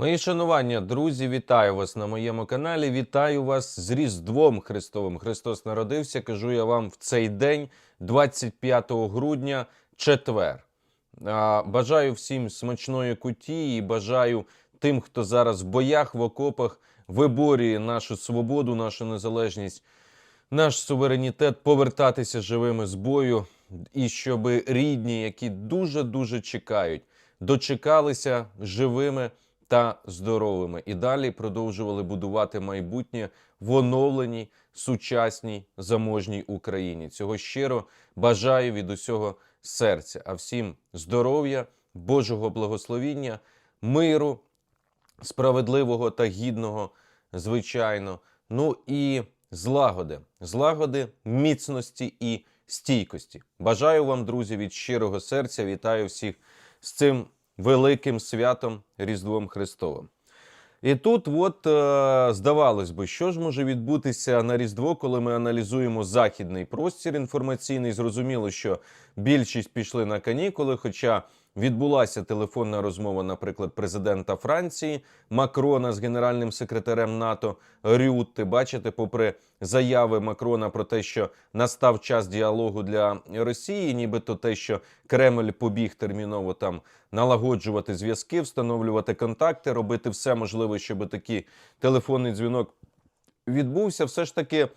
Мої шанування, друзі, вітаю вас на моєму каналі. Вітаю вас з Різдвом Христовим. Христос народився. Кажу я вам в цей день, 25 грудня, четвер. Бажаю всім смачної куті і бажаю тим, хто зараз в боях, в окопах виборює нашу свободу, нашу незалежність, наш суверенітет, повертатися живими з бою, і щоб рідні, які дуже дуже чекають, дочекалися живими та здоровими і далі продовжували будувати майбутнє в оновленій, сучасній, заможній Україні. Цього щиро бажаю від усього серця. А всім здоров'я, Божого благословіння, миру, справедливого та гідного, звичайно. Ну і злагоди, злагоди, міцності і стійкості. Бажаю вам, друзі, від щирого серця. Вітаю всіх з цим великим святом Різдвом Христовим. І тут, от е, здавалось би, що ж може відбутися на Різдво, коли ми аналізуємо західний простір інформаційний. Зрозуміло, що більшість пішли на канікули, хоча відбулася телефонна розмова, наприклад, президента Франції Макрона з генеральним секретарем НАТО Рютте. Бачите, попри заяви Макрона про те, що настав час діалогу для Росії, нібито те, що Кремль побіг терміново там налагоджувати зв'язки, встановлювати контакти, робити все можливе, щоб такий телефонний дзвінок відбувся. Все ж таки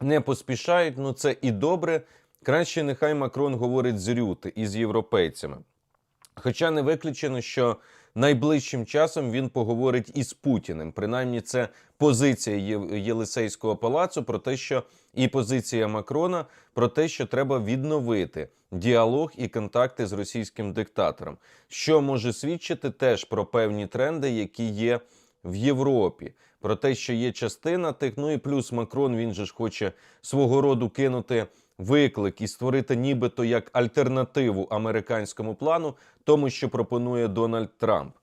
не поспішають. Ну це і добре. Краще нехай Макрон говорить з Рюти і з європейцями. Хоча не виключено, що найближчим часом він поговорить із Путіним. Принаймні, це позиція Єлисейського палацу про те, що і позиція Макрона про те, що треба відновити діалог і контакти з російським диктатором, що може свідчити теж про певні тренди, які є в Європі. Про те, що є частина тих, ну і плюс Макрон він же ж хоче свого роду кинути виклик і створити нібито як альтернативу американському плану, тому що пропонує Дональд Трамп.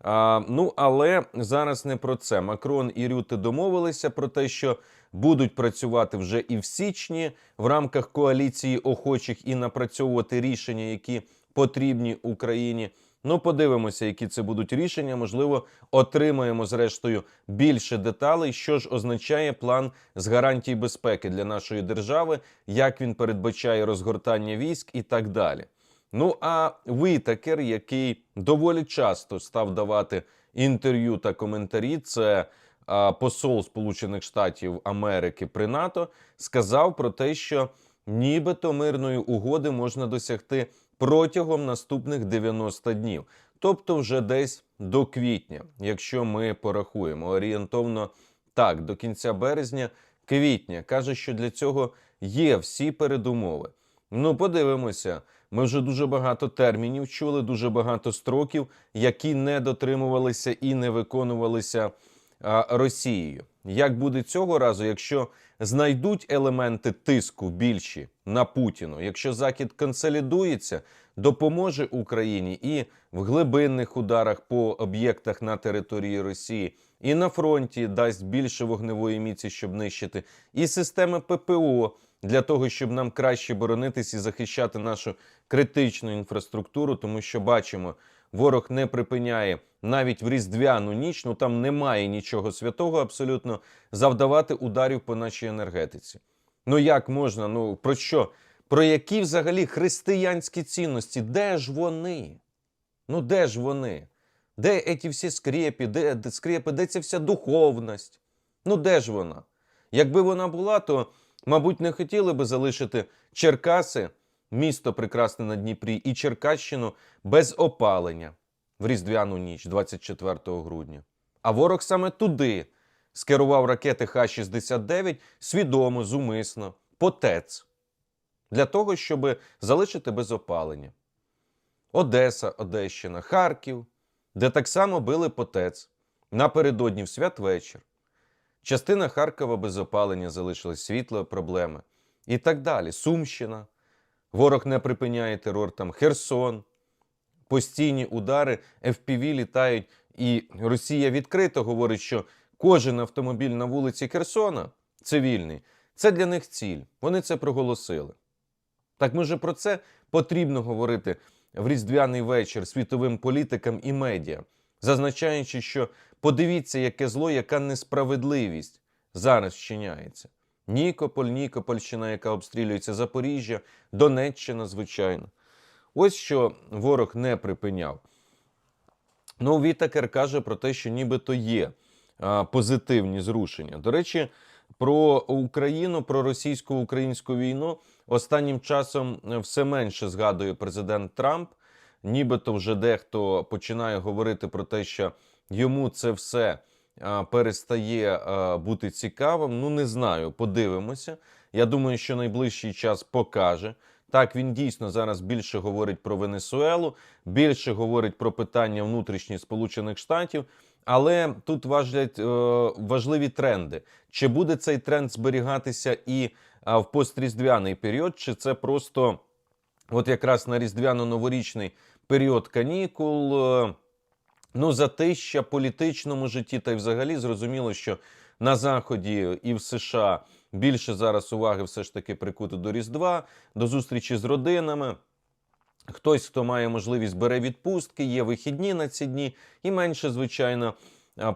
А, ну але зараз не про це. Макрон і Рюти домовилися про те, що будуть працювати вже і в січні в рамках коаліції охочих і напрацьовувати рішення, які потрібні Україні. Ну, подивимося, які це будуть рішення. Можливо, отримаємо зрештою більше деталей, що ж означає план з гарантій безпеки для нашої держави, як він передбачає розгортання військ і так далі. Ну а Вітакер, який доволі часто став давати інтерв'ю та коментарі, це посол Сполучених Штатів Америки при НАТО, сказав про те, що нібито мирної угоди можна досягти протягом наступних 90 днів, тобто вже десь до квітня, якщо ми порахуємо орієнтовно так, до кінця березня, квітня каже, що для цього є всі передумови. Ну, подивимося. Ми вже дуже багато термінів чули, дуже багато строків, які не дотримувалися і не виконувалися Росією. Як буде цього разу, якщо знайдуть елементи тиску більші на Путіну, якщо Захід консолідується, допоможе Україні і в глибинних ударах по об'єктах на території Росії, і на фронті дасть більше вогневої міці, щоб нищити, і системи ППО для того, щоб нам краще боронитись і захищати нашу критичну інфраструктуру, тому що бачимо, ворог не припиняє навіть в різдвяну ніч, ну там немає нічого святого абсолютно завдавати ударів по нашій енергетиці. Ну як можна? Ну про що? Про які взагалі християнські цінності? Де ж вони? Ну де ж вони? Де ці всі скрепи, де, де скрепи, де ця вся духовність? Ну де ж вона? Якби вона була, то, мабуть, не хотіли би залишити Черкаси, місто прекрасне на Дніпрі, і Черкащину без опалення в Різдвяну ніч, 24 грудня. А ворог саме туди скерував ракети Х-69 свідомо, зумисно, по ТЕЦ, для того, щоб залишити без опалення. Одеса, Одещина, Харків, де так само били по ТЕЦ напередодні в святвечір. Частина Харкова без опалення залишилась світло, проблеми і так далі. Сумщина. Ворог не припиняє терор там Херсон, постійні удари, FPV літають, і Росія відкрито говорить, що кожен автомобіль на вулиці Херсона цивільний це для них ціль. Вони це проголосили. Так може про це потрібно говорити в різдвяний вечір світовим політикам і медіа. зазначаючи, що подивіться, яке зло, яка несправедливість зараз вчиняється. Нікополь, Нікопольщина, яка обстрілюється, Запоріжжя, Донеччина, звичайно. Ось що ворог не припиняв. Ну, Вітакер каже про те, що нібито є а, позитивні зрушення. До речі, про Україну, про російсько-українську війну останнім часом е, все менше згадує президент Трамп. Нібито вже дехто починає говорити про те, що йому це все перестає бути цікавим. Ну, не знаю, подивимося. Я думаю, що найближчий час покаже. Так, він дійсно зараз більше говорить про Венесуелу, більше говорить про питання внутрішні Сполучених Штатів. Але тут важлять е, важливі тренди. Чи буде цей тренд зберігатися і в постріздвяний період, чи це просто от якраз на різдвяно-новорічний період канікул? Ну, затища політичному житті, та й взагалі зрозуміло, що на Заході і в США більше зараз уваги все ж таки прикуто до Різдва, до зустрічі з родинами. Хтось, хто має можливість, бере відпустки, є вихідні на ці дні, і менше, звичайно,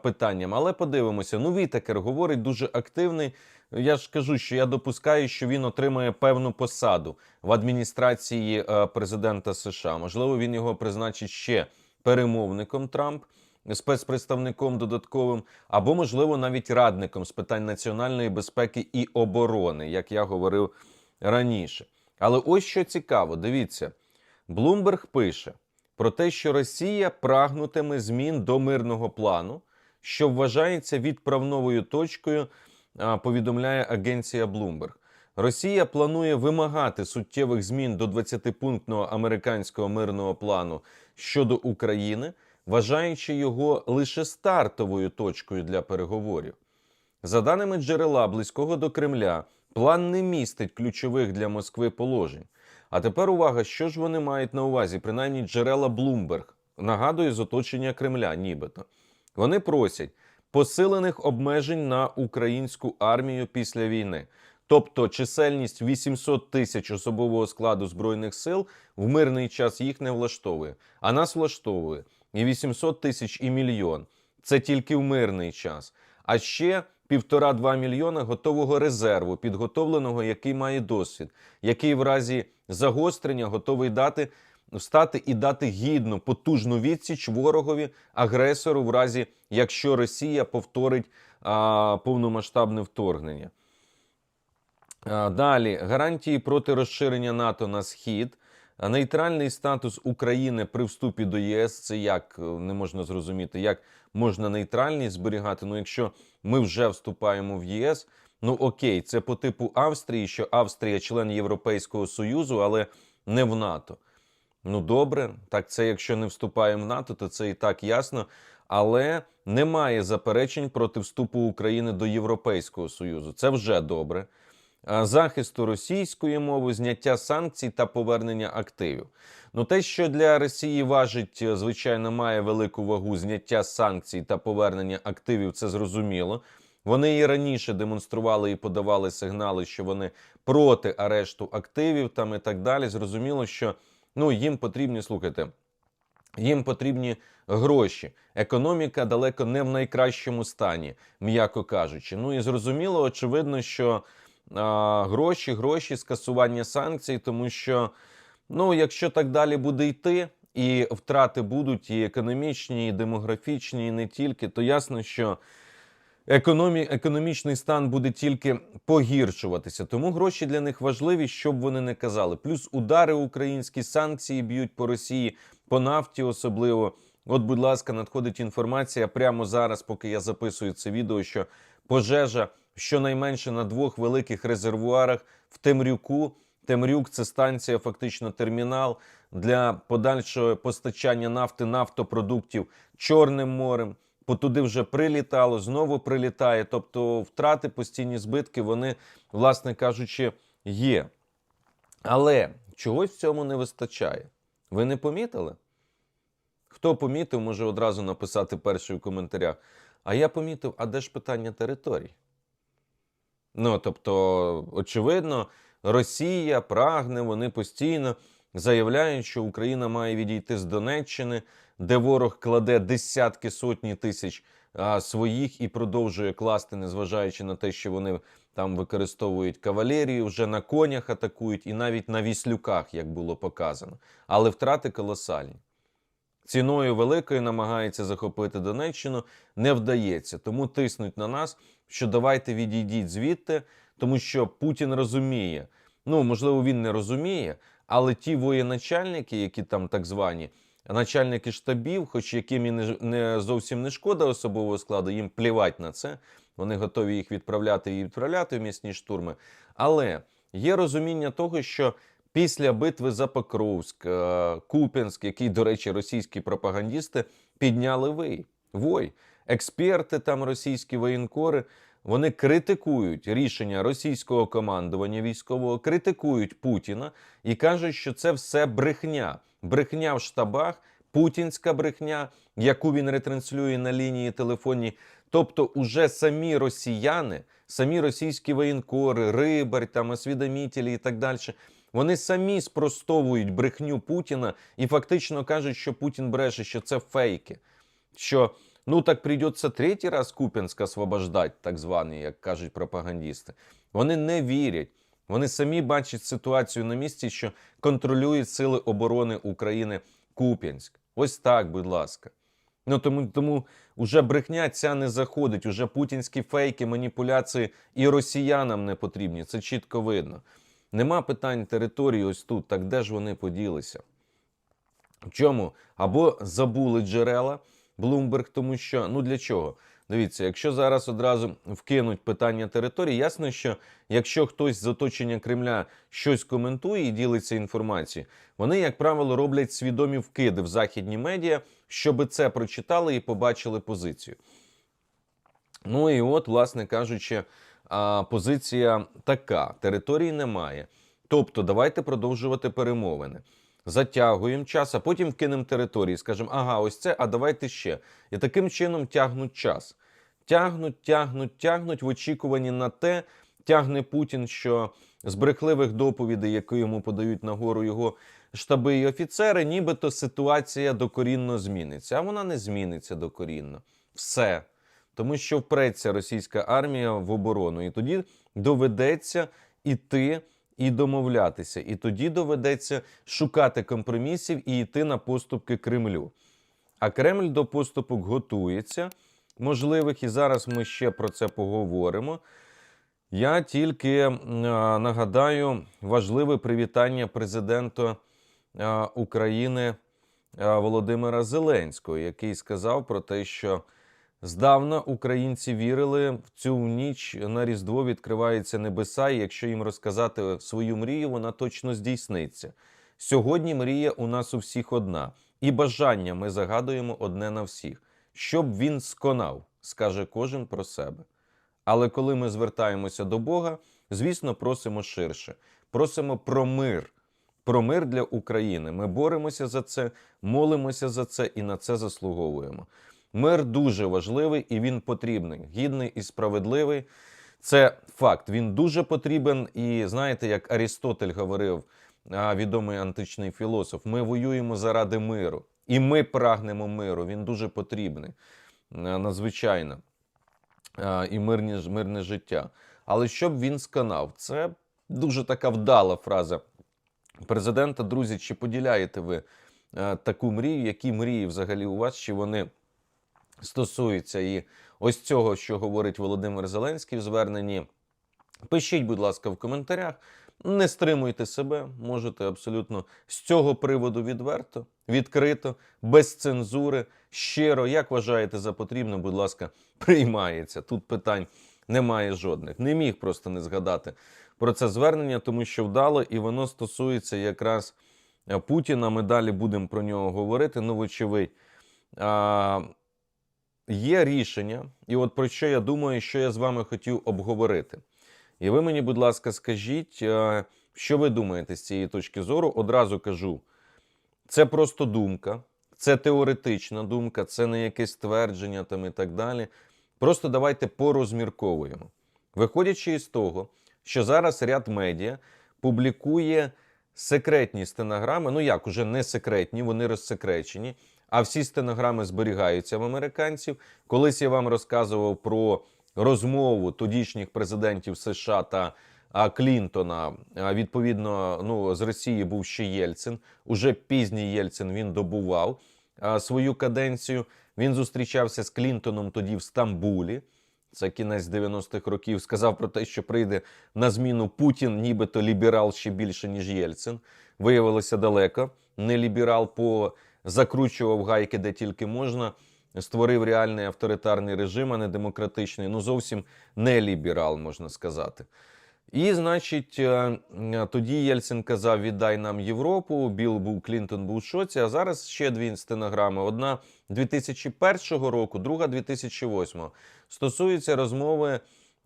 питанням. Але подивимося. Ну, Вітакер говорить дуже активний. Я ж кажу, що я допускаю, що він отримає певну посаду в адміністрації е, президента США. Можливо, він його призначить ще перемовником Трамп, спецпредставником додатковим, або, можливо, навіть радником з питань національної безпеки і оборони, як я говорив раніше. Але ось що цікаво, дивіться, Блумберг пише про те, що Росія прагнутиме змін до мирного плану, що вважається відправновою точкою, повідомляє агенція Bloomberg. Росія планує вимагати суттєвих змін до 20-пунктного американського мирного плану щодо України, вважаючи його лише стартовою точкою для переговорів. За даними джерела близького до Кремля, план не містить ключових для Москви положень. А тепер увага, що ж вони мають на увазі, принаймні джерела Bloomberg, нагадую, з оточення Кремля, нібито. Вони просять посилених обмежень на українську армію після війни. Тобто чисельність 800 тисяч особового складу збройних сил в мирний час їх не влаштовує, а нас влаштовує і 800 тисяч, і мільйон. Це тільки в мирний час. А ще півтора-два мільйона готового резерву, підготовленого, який має досвід, який в разі загострення готовий дати встати і дати гідну, потужну відсіч ворогові агресору, в разі якщо Росія повторить а, повномасштабне вторгнення. Далі гарантії проти розширення НАТО на схід. Нейтральний статус України при вступі до ЄС це як е, не можна зрозуміти, як можна нейтральність зберігати. Ну, якщо ми вже вступаємо в ЄС, ну окей, це по типу Австрії, що Австрія член Європейського Союзу, але не в НАТО. Ну добре, так це якщо не вступаємо в НАТО, то це і так ясно. Але немає заперечень проти вступу України до Європейського Союзу. Це вже добре. Захисту російської мови, зняття санкцій та повернення активів. Ну, те, що для Росії важить, е, звичайно, має велику вагу зняття санкцій та повернення активів, це зрозуміло. Вони і раніше демонстрували і подавали сигнали, що вони проти арешту активів там і так далі. Зрозуміло, що ну їм потрібні, слухайте, їм потрібні гроші. Економіка далеко не в найкращому стані, м'яко кажучи. Ну і зрозуміло, очевидно, що гроші, гроші, скасування санкцій, тому що, ну, якщо так далі буде йти, і втрати будуть і економічні, і демографічні, і не тільки, то ясно, що економі... економічний стан буде тільки погіршуватися. Тому гроші для них важливі, щоб вони не казали. Плюс удари українські санкції б'ють по Росії, по нафті особливо. От, будь ласка, надходить інформація прямо зараз, поки я записую це відео, що пожежа щонайменше на двох великих резервуарах в Темрюку. Темрюк це станція, фактично термінал для подальшого постачання нафти, нафтопродуктів Чорним морем. По туди вже прилітало, знову прилітає. Тобто втрати, постійні збитки, вони, власне кажучи, є. Але чогось в цьому не вистачає. Ви не помітили? Хто помітив, може одразу написати перший у коментарях. А я помітив, а де ж питання територій? Ну, тобто, очевидно, Росія прагне, вони постійно заявляють, що Україна має відійти з Донеччини. де ворог кладе десятки сотні тисяч а, своїх і продовжує класти, незважаючи на те, що вони там використовують кавалерію, вже на конях атакують, і навіть на віслюках, як було показано. Але втрати колосальні. Ціною великою намагається захопити Донеччину, не вдається. Тому тиснуть на нас, що давайте відійдіть звідти, тому що Путін розуміє. Ну, можливо, він не розуміє, але ті воєначальники, які там так звані, начальники штабів, хоч яким і не, не зовсім не шкода особового складу, їм плівать на це. Вони готові їх відправляти і відправляти в місні штурми. Але є розуміння того, що після битви за Покровськ, е, Куп'янськ, який, до речі, російські пропагандісти підняли вий, вой. Експерти там, російські воєнкори, вони критикують рішення російського командування військового, критикують Путіна і кажуть, що це все брехня. Брехня в штабах, путінська брехня, яку він ретранслює на лінії телефонні. Тобто, уже самі росіяни, самі російські воєнкори, рибар, там освідомителі і так далі. Вони самі спростовують брехню Путіна і фактично кажуть, що Путін бреше, що це фейки. Що ну так прийдеться третій раз Куп'янськ освобождати, так званий, як кажуть пропагандісти. Вони не вірять. Вони самі бачать ситуацію на місці, що контролюють сили оборони України Куп'янськ. Ось так, будь ласка. Ну тому, тому уже брехня ця не заходить. Уже путінські фейки, маніпуляції і росіянам не потрібні. Це чітко видно. Нема питань території ось тут. Так де ж вони поділися? Чому? Або забули джерела Блумберг, тому що ну для чого? Дивіться, якщо зараз одразу вкинуть питання території, ясно, що якщо хтось з оточення Кремля щось коментує і ділиться інформацією, вони, як правило, роблять свідомі вкиди в західні медіа, щоб це прочитали і побачили позицію. Ну і от, власне кажучи, а, позиція така: території немає. Тобто, давайте продовжувати перемовини. Затягуємо час, а потім вкинемо території. Скажемо, ага, ось це, а давайте ще. І таким чином тягнуть час. Тягнуть, тягнуть, тягнуть в очікуванні на те, тягне Путін, що з брехливих доповідей, які йому подають нагору його штаби і офіцери, нібито ситуація докорінно зміниться. А вона не зміниться докорінно. Все. Тому що впреться російська армія в оборону. І тоді доведеться іти і домовлятися. І тоді доведеться шукати компромісів і йти на поступки Кремлю. А Кремль до поступок готується, можливих, і зараз ми ще про це поговоримо. Я тільки нагадаю важливе привітання президента України Володимира Зеленського, який сказав про те, що здавна українці вірили в цю ніч на Різдво відкриваються небеса, і якщо їм розказати свою мрію, вона точно здійсниться. Сьогодні мрія у нас у всіх одна, і бажання ми загадуємо одне на всіх, щоб він сконав, скаже кожен про себе. Але коли ми звертаємося до Бога, звісно, просимо ширше, просимо про мир, про мир для України. Ми боремося за це, молимося за це і на це заслуговуємо. Мир дуже важливий і він потрібний, гідний і справедливий. Це факт. Він дуже потрібен. І знаєте, як Арістотель говорив, відомий античний філософ, ми воюємо заради миру, і ми прагнемо миру. Він дуже потрібний, надзвичайно. І мирні, ж- мирне життя. Але щоб він сканав, це дуже така вдала фраза президента. Друзі, чи поділяєте ви таку мрію? Які мрії взагалі у вас? Чи вони стосуються і ось цього, що говорить Володимир Зеленський в зверненні? Пишіть, будь ласка, в коментарях. Не стримуйте себе, можете абсолютно з цього приводу відверто, відкрито, без цензури, щиро, як вважаєте за потрібне, будь ласка, приймається. Тут питань немає жодних. Не міг просто не згадати про це звернення, тому що вдало, і воно стосується якраз е, Путіна. Ми далі будемо про нього говорити. Ну, вочевидь, є рішення, і от про що я думаю, що я з вами хотів обговорити. І ви мені, будь ласка, скажіть, е, що ви думаєте з цієї точки зору? Одразу кажу, це просто думка, це теоретична думка, це не якесь твердження там і так далі. Просто давайте порозмірковуємо. Виходячи із того, що зараз ряд медіа публікує секретні стенограми, ну як уже не секретні, вони розсекречені, а всі стенограми зберігаються в американців. Колись я вам розказував про розмову тодішніх президентів США та Клінтона. Відповідно, ну з Росії був ще Єльцин. Уже пізній Єльцин він добував свою каденцію. Він зустрічався з Клінтоном тоді в Стамбулі. Це кінець 90-х років. Сказав про те, що прийде на зміну Путін, нібито ліберал ще більше, ніж Єльцин. Виявилося далеко. Не ліберал по закручував гайки, де тільки можна. Створив реальний авторитарний режим, а не демократичний. Ну зовсім не ліберал, можна сказати. І, значить, е, е, тоді Єльцин казав: віддай нам Європу. Білл був Клінтон був в шоці. А зараз ще дві стенограми: одна 2001 року, друга 2008. Стосується розмови.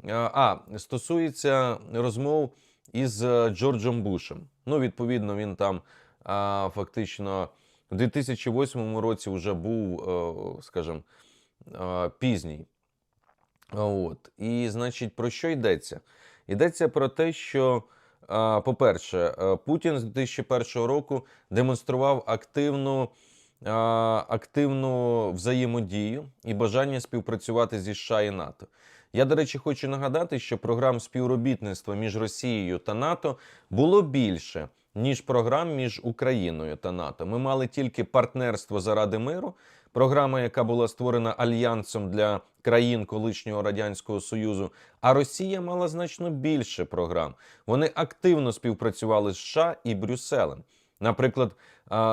е, А, стосується розмов із Джорджем Бушем. Ну, відповідно, він там а, фактично в 2008 році вже був, е, скажімо, е, пізній. От. І, значить, про що йдеться? Йдеться про те, що, по-перше, е, Путін з 2001 року демонстрував активну, активну взаємодію і бажання співпрацювати зі США і НАТО. Я, до речі, хочу нагадати, що програм співробітництва між Росією та НАТО було більше, ніж програм між Україною та НАТО. Ми мали тільки партнерство заради миру, програма, яка була створена альянсом для країн колишнього радянського союзу. А Росія мала значно більше програм. Вони активно співпрацювали з США і Брюсселем. Наприклад,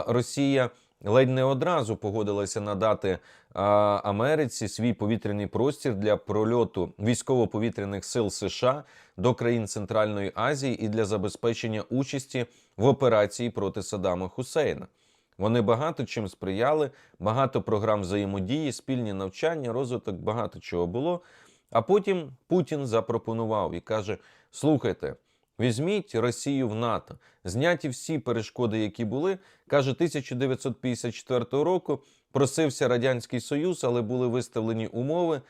Росія ледь не одразу погодилася надати Америці свій повітряний простір для прольоту військово-повітряних сил США до країн Центральної Азії і для забезпечення участі в операції проти Саддама Хусейна. Вони багато чим сприяли, багато програм взаємодії, спільні навчання, розвиток, багато чого було. А потім Путін запропонував і каже: слухайте, візьміть Росію в НАТО, зняті всі перешкоди, які були. Каже, 1954 року просився Радянський Союз, але були виставлені умови.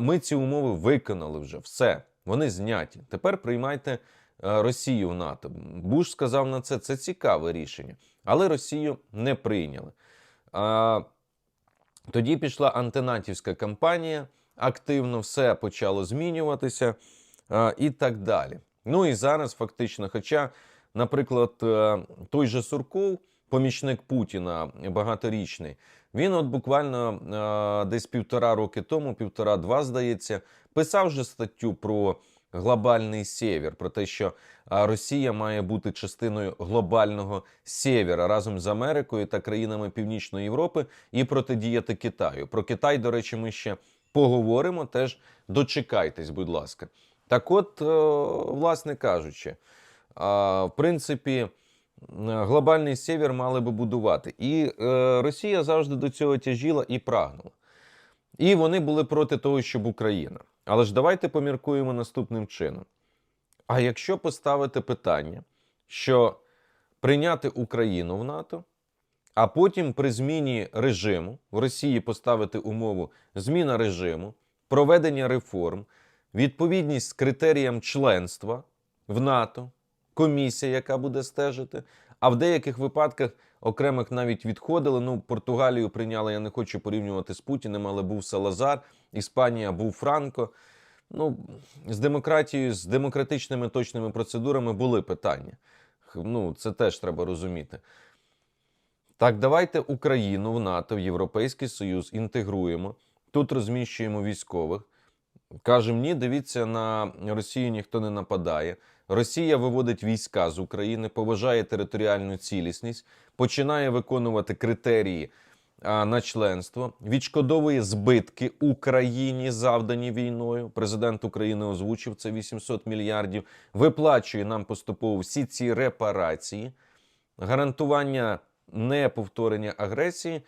Ми ці умови виконали вже все. Вони зняті. Тепер приймайте е, Росію в НАТО. Буш сказав на це, це цікаве рішення, але Росію не прийняли. Тоді пішла антинатівська кампанія, активно все почало змінюватися і так далі. Ну і зараз фактично, хоча, наприклад, е, той же Сурков, помічник Путіна багаторічний, він от буквально е, десь півтора роки тому, півтора-два, здається, писав же статтю про глобальний сєвєр, про те, що Росія має бути частиною глобального сєвєра разом з Америкою та країнами Північної Європи і протидіяти Китаю. Про Китай, до речі, ми ще поговоримо. Теж дочекайтесь, будь ласка. Так, от, е, власне кажучи, в принципі. Глобальний сєвєр мали би будувати, і е, Росія завжди до цього тяжіла і прагнула. І вони були проти того, щоб Україна. Але ж давайте поміркуємо наступним чином. А якщо поставити питання, що прийняти Україну в НАТО, а потім при зміні режиму в Росії поставити умову зміна режиму, проведення реформ, відповідність критеріям членства в НАТО, комісія, яка буде стежити, а в деяких випадках окремих навіть відходили. Ну, Португалію прийняли, я не хочу порівнювати з Путіним, але був Салазар, Іспанія був Франко. Ну, з демократією, з демократичними точними процедурами були питання. Ну, це теж треба розуміти. Так, давайте Україну в НАТО, в Європейський Союз інтегруємо. Тут розміщуємо військових. Кажемо, ні, дивіться, на Росію ніхто не нападає. Росія виводить війська з України, поважає територіальну цілісність, починає виконувати критерії а, на членство, відшкодовує збитки Україні, завдані війною. Президент України озвучив це 800 мільярдів. Виплачує нам поступово всі ці репарації, гарантування неповторення агресії.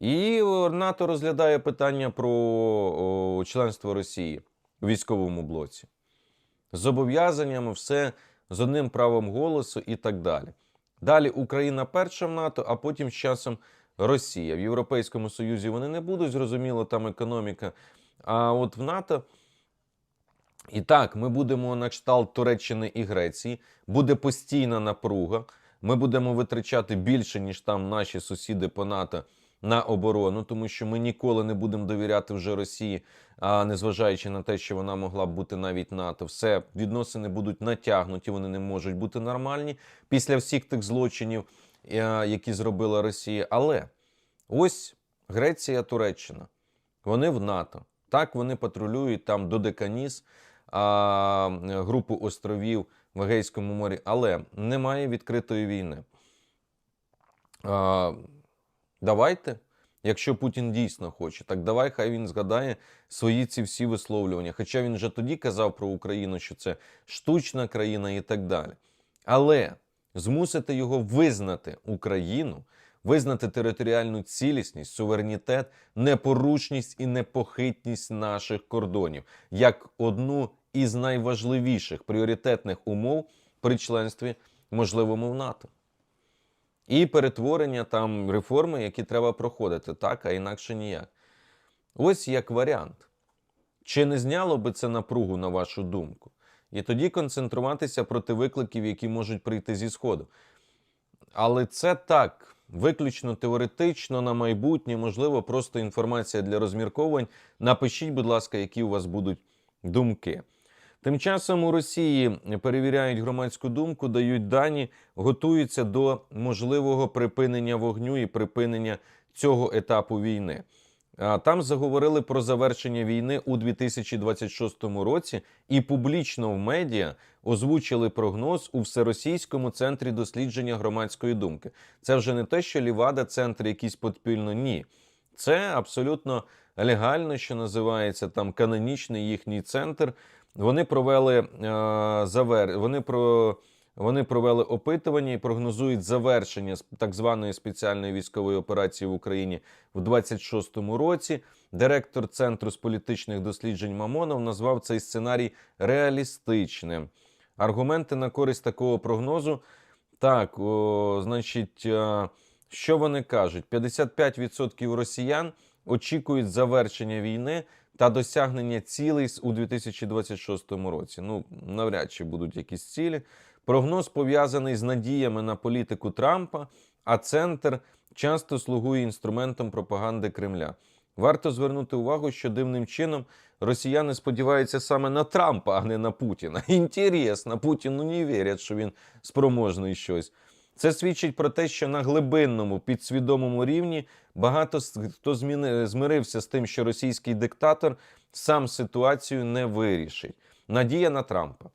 І НАТО розглядає питання про о, членство Росії військовому блоці. З зобов'язаннями, все з одним правом голосу і так далі. Далі Україна перша в НАТО, а потім з часом Росія. В Європейському Союзі вони не будуть, зрозуміло, там економіка. А от в НАТО. І так, ми будемо на кшталт Туреччини і Греції, буде постійна напруга. Ми будемо витрачати більше, ніж там наші сусіди по НАТО на оборону, тому що ми ніколи не будемо довіряти вже Росії, а незважаючи на те, що вона могла б бути навіть НАТО, все відносини будуть натягнуті, вони не можуть бути нормальні після всіх тих злочинів, е, які зробила Росія. Але ось Греція, Туреччина, вони в НАТО. Так, вони патрулюють там Додеканіс, а, групу островів в Егейському морі, але немає відкритої війни. А, давайте, якщо Путін дійсно хоче, так давай хай він згадає свої ці всі висловлювання. Хоча він вже тоді казав про Україну, що це штучна країна і так далі. Але змусити його визнати Україну, визнати територіальну цілісність, суверенітет, непорушність і непохитність наших кордонів як одну із найважливіших пріоритетних умов при членстві можливому в НАТО. І перетворення там реформи, які треба проходити, так, а інакше ніяк. Ось як варіант. Чи не зняло би це напругу, на вашу думку? І тоді концентруватися проти викликів, які можуть прийти зі Сходу. Але це так, виключно теоретично на майбутнє, можливо, просто інформація для розмірковань. Напишіть, будь ласка, які у вас будуть думки. Тим часом у Росії перевіряють громадську думку, дають дані, готуються до можливого припинення вогню і припинення цього етапу війни. Там заговорили про завершення війни у 2026 році і публічно в медіа озвучили прогноз у всеросійському центрі дослідження громадської думки. Це вже не те, що Лівада, центр якийсь подпільно. Ні, це абсолютно легально, що називається там канонічний їхній центр. Вони провели е, завер... вони про вони провели опитування і прогнозують завершення так званої спеціальної військової операції в Україні в 26-му році. Директор центру з політичних досліджень Мамонов назвав цей сценарій реалістичним. Аргументи на користь такого прогнозу. Так, о, значить, е, що вони кажуть? 55% росіян очікують завершення війни та досягнення цілей у 2026 році. Ну, навряд чи будуть якісь цілі. Прогноз пов'язаний з надіями на політику Трампа, а центр часто слугує інструментом пропаганди Кремля. Варто звернути увагу, що дивним чином росіяни сподіваються саме на Трампа, а не на Путіна. Інтересно, Путіну не вірять, що він спроможний щось. Це свідчить про те, що на глибинному підсвідомому рівні багато хто змирився з тим, що російський диктатор сам ситуацію не вирішить. Надія на Трампа.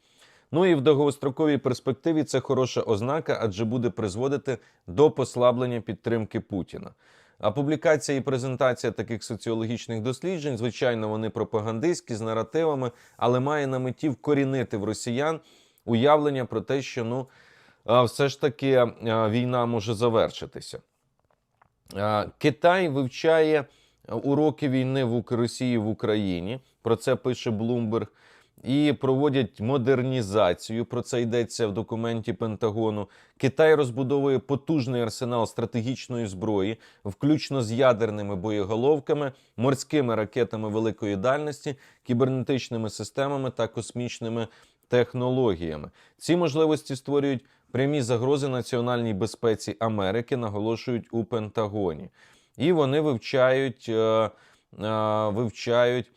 Ну і в довгостроковій перспективі це хороша ознака, адже буде призводити до послаблення підтримки Путіна. А публікація і презентація таких соціологічних досліджень, звичайно, вони пропагандистські з наративами, але має на меті вкорінити в росіян уявлення про те, що ну все ж таки війна може завершитися. Китай вивчає уроки війни в Росії в Україні. Про це пише Bloomberg. І проводять модернізацію. Про це йдеться в документі Пентагону. Китай розбудовує потужний арсенал стратегічної зброї, включно з ядерними боєголовками, морськими ракетами великої дальності, кібернетичними системами та космічними технологіями. Ці можливості створюють прямі загрози національній безпеці Америки, наголошують у Пентагоні. І вони вивчають, е, е, вивчають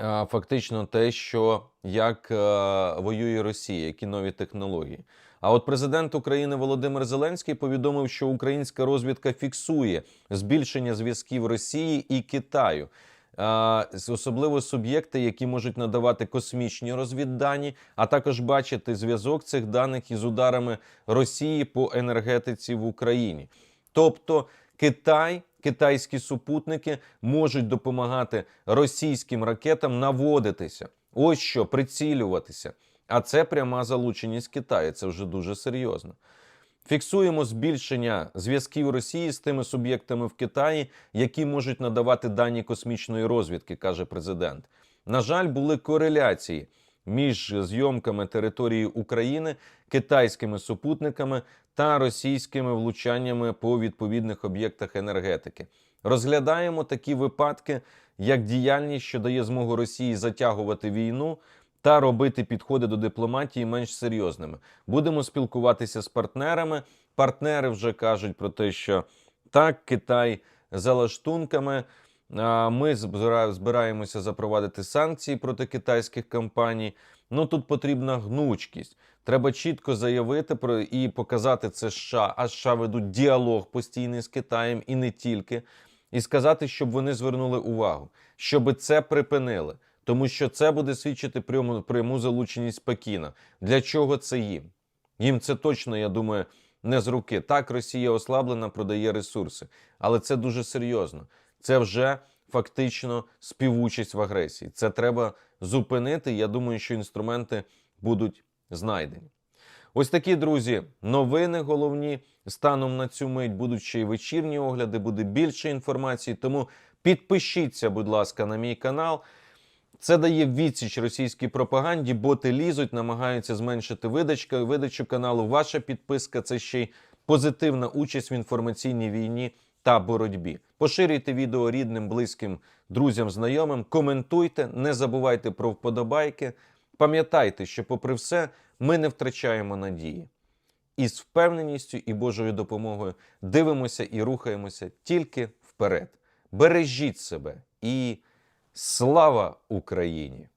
е, фактично те, що як воює Росія, які нові технології. А от президент України Володимир Зеленський повідомив, що українська розвідка фіксує збільшення зв'язків Росії і Китаю. Особливо суб'єкти, які можуть надавати космічні розвіддані, а також бачити зв'язок цих даних із ударами Росії по енергетиці в Україні. Тобто Китай, китайські супутники можуть допомагати російським ракетам наводитися. Ось що прицілюватися. А це пряма залученість Китаю. Це вже дуже серйозно. Фіксуємо збільшення зв'язків Росії з тими суб'єктами в Китаї, які можуть надавати дані космічної розвідки, каже президент. На жаль, були кореляції між зйомками території України, китайськими супутниками та російськими влучаннями по відповідних об'єктах енергетики. Розглядаємо такі випадки як діяльність, що дає змогу Росії затягувати війну та робити підходи до дипломатії менш серйозними. Будемо спілкуватися з партнерами. Партнери вже кажуть про те, що Так, Китай за лаштунками. Ми збираємося запровадити санкції проти китайських компаній. Ну тут потрібна гнучкість. Треба чітко заявити про і показати це США. А США ведуть діалог постійний з Китаєм і не тільки. І сказати, щоб вони звернули увагу, щоб це припинили, тому що це буде свідчити пряму, пряму залученість Пекіна. Для чого це їм? Їм це точно, я думаю, не з руки. Так, Росія ослаблена, продає ресурси, але це дуже серйозно. Це вже фактично співучасть в агресії. Це треба зупинити. Я думаю, що інструменти будуть знайдені. Ось такі друзі, новини головні станом на цю мить будуть ще й вечірні огляди, буде більше інформації. Тому підпишіться, будь ласка, на мій канал. Це дає відсіч російській пропаганді, боти лізуть, намагаються зменшити видачку, видачу каналу. Ваша підписка це ще й позитивна участь в інформаційній війні та боротьбі. Поширюйте відео рідним, близьким, друзям, знайомим, коментуйте, не забувайте про вподобайки. Пам'ятайте, що, попри все, ми не втрачаємо надії. І з впевненістю і Божою допомогою дивимося і рухаємося тільки вперед. Бережіть себе і Слава Україні!